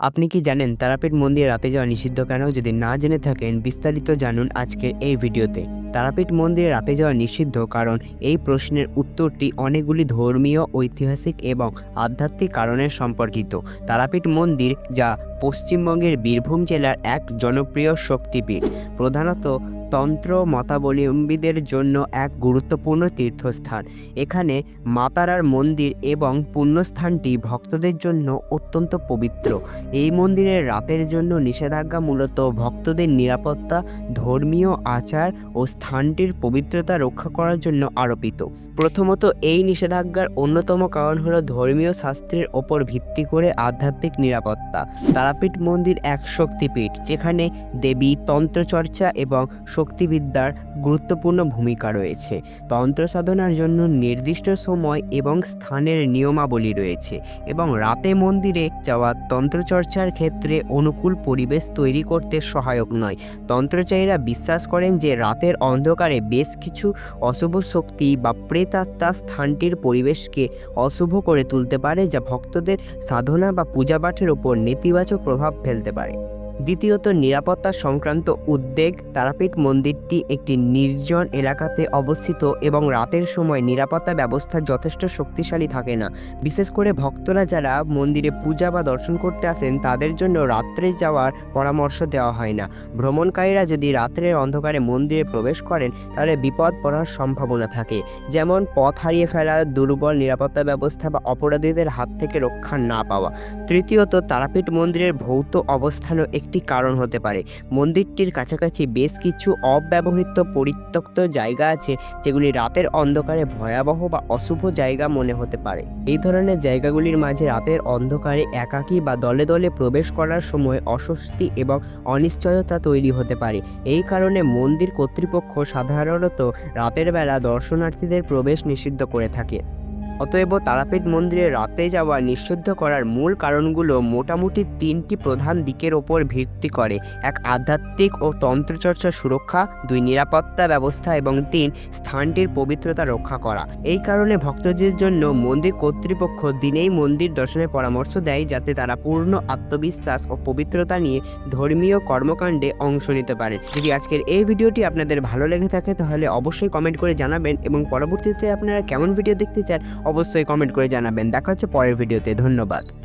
আপনি কি জানেন তারাপীঠ মন্দিরে রাতে যাওয়া নিষিদ্ধ কেন? যদি না জেনে থাকেন, বিস্তারিত জানুন আজকের এই ভিডিওতে। তারাপীঠ মন্দিরে রাতে যাওয়া নিষিদ্ধ কারণ, এই প্রশ্নের উত্তরটি অনেকগুলি ধর্মীয়, ঐতিহাসিক এবং আধ্যাত্মিক কারণের সম্পর্কিত। তারাপীঠ মন্দির যা পশ্চিমবঙ্গের বীরভূম জেলার এক জনপ্রিয় শক্তিপীঠ। প্রধানত তন্ত্র মতাবলম্বীদের জন্য এক গুরুত্বপূর্ণ তীর্থস্থান। এখানে মাতারার মন্দির এবং পুণ্যস্থানটি ভক্তদের জন্য অত্যন্ত পবিত্র। এই মন্দিরের রাতের জন্য নিষেধাজ্ঞা মূলত ভক্তদের নিরাপত্তা, ধর্মীয় আচার ও স্থানটির পবিত্রতা রক্ষা করার জন্য আরোপিত। প্রথমত, এই নিষেধাজ্ঞার অন্যতম কারণ হল ধর্মীয় শাস্ত্রের ওপর ভিত্তি করে আধ্যাত্মিক নিরাপত্তা। তারাপীঠ মন্দির এক শক্তিপীঠ, যেখানে দেবী, তন্ত্রচর্চা এবং শক্তিবিদ্যার গুরুত্বপূর্ণ ভূমিকা রয়েছে। তন্ত্র সাধনার জন্য নির্দিষ্ট সময় এবং স্থানের নিয়মাবলী রয়েছে এবং রাতে মন্দিরে যাওয়া তন্ত্রচর্চার ক্ষেত্রে অনুকূল পরিবেশ তৈরি করতে সহায়ক নয়। তন্ত্রচারীরা বিশ্বাস করেন যে রাতের অন্ধকারে বেশ কিছু অশুভ শক্তি বা প্রেতাত্মা স্থানটির পরিবেশকে অশুভ করে তুলতে পারে, যা ভক্তদের সাধনা বা পূজাপাঠের ওপর নেতিবাচক প্রভাব ফেলতে পারে। দ্বিতীয়ত, নিরাপত্তা সংক্রান্ত উদ্বেগ, তারাপীঠ মন্দিরটি একটি নির্জন এলাকাতে অবস্থিত এবং রাতের সময় নিরাপত্তা ব্যবস্থা যথেষ্ট শক্তিশালী থাকে না। বিশেষ করে ভক্তরা যারা মন্দিরে পূজা বা দর্শন করতে আসেন, তাদের জন্য রাত্রে যাওয়ার পরামর্শ দেওয়া হয় না। ভ্রমণকারীরা যদি রাত্রের অন্ধকারে মন্দিরে প্রবেশ করেন, তাহলে বিপদ পড়ার সম্ভাবনা থাকে। যেমন, পথ হারিয়ে ফেলা, দুর্বল নিরাপত্তা ব্যবস্থা বা অপরাধীদের হাত থেকে রক্ষা না পাওয়া। তৃতীয়ত, তারাপীঠ মন্দিরের ভৌত অবস্থানও একটি কারণ হতে পারে। মন্দিরটির কাছাকাছি বেশ কিছু অব্যবহৃত পরিত্যক্ত জায়গা আছে, যেগুলি রাতের অন্ধকারে ভয়াবহ বা অশুভ জায়গা মনে হতে পারে। এই ধরনের জায়গাগুলির মাঝে রাতের অন্ধকারে একাকী বা দলে দলে প্রবেশ করার সময় অস্বস্তি এবং অনিশ্চয়তা তৈরি হতে পারে। এই কারণে মন্দির কর্তৃপক্ষ সাধারণত রাতের বেলা দর্শনার্থীদের প্রবেশ নিষিদ্ধ করে থাকে। অতএব তারাপীঠ মন্দিরে রাতে যাওয়া নিষিদ্ধ করার মূল কারণগুলো মোটামুটি তিনটি প্রধান দিকের ওপর ভিত্তি করে। এক, আধ্যাত্মিক ও তন্ত্রচর্চা সুরক্ষা। দুই, নিরাপত্তা ব্যবস্থা। এবং তিন, স্থানটির পবিত্রতা রক্ষা করা। এই কারণে ভক্তদের জন্য মন্দির কর্তৃপক্ষ দিনেই মন্দির দর্শনের পরামর্শ দেয়, যাতে তারা পূর্ণ আত্মবিশ্বাস ও পবিত্রতা নিয়ে ধর্মীয় কর্মকাণ্ডে অংশ নিতে পারে। যদি আজকের এই ভিডিওটি আপনাদের ভালো লেগে থাকে, তাহলে অবশ্যই কমেন্ট করে জানাবেন। এবং পরবর্তীতে আপনারা কেমন ভিডিও দেখতে চান অবশ্যই কমেন্ট করে জানাবেন। দেখা হচ্ছে পরের ভিডিওতে। ধন্যবাদ।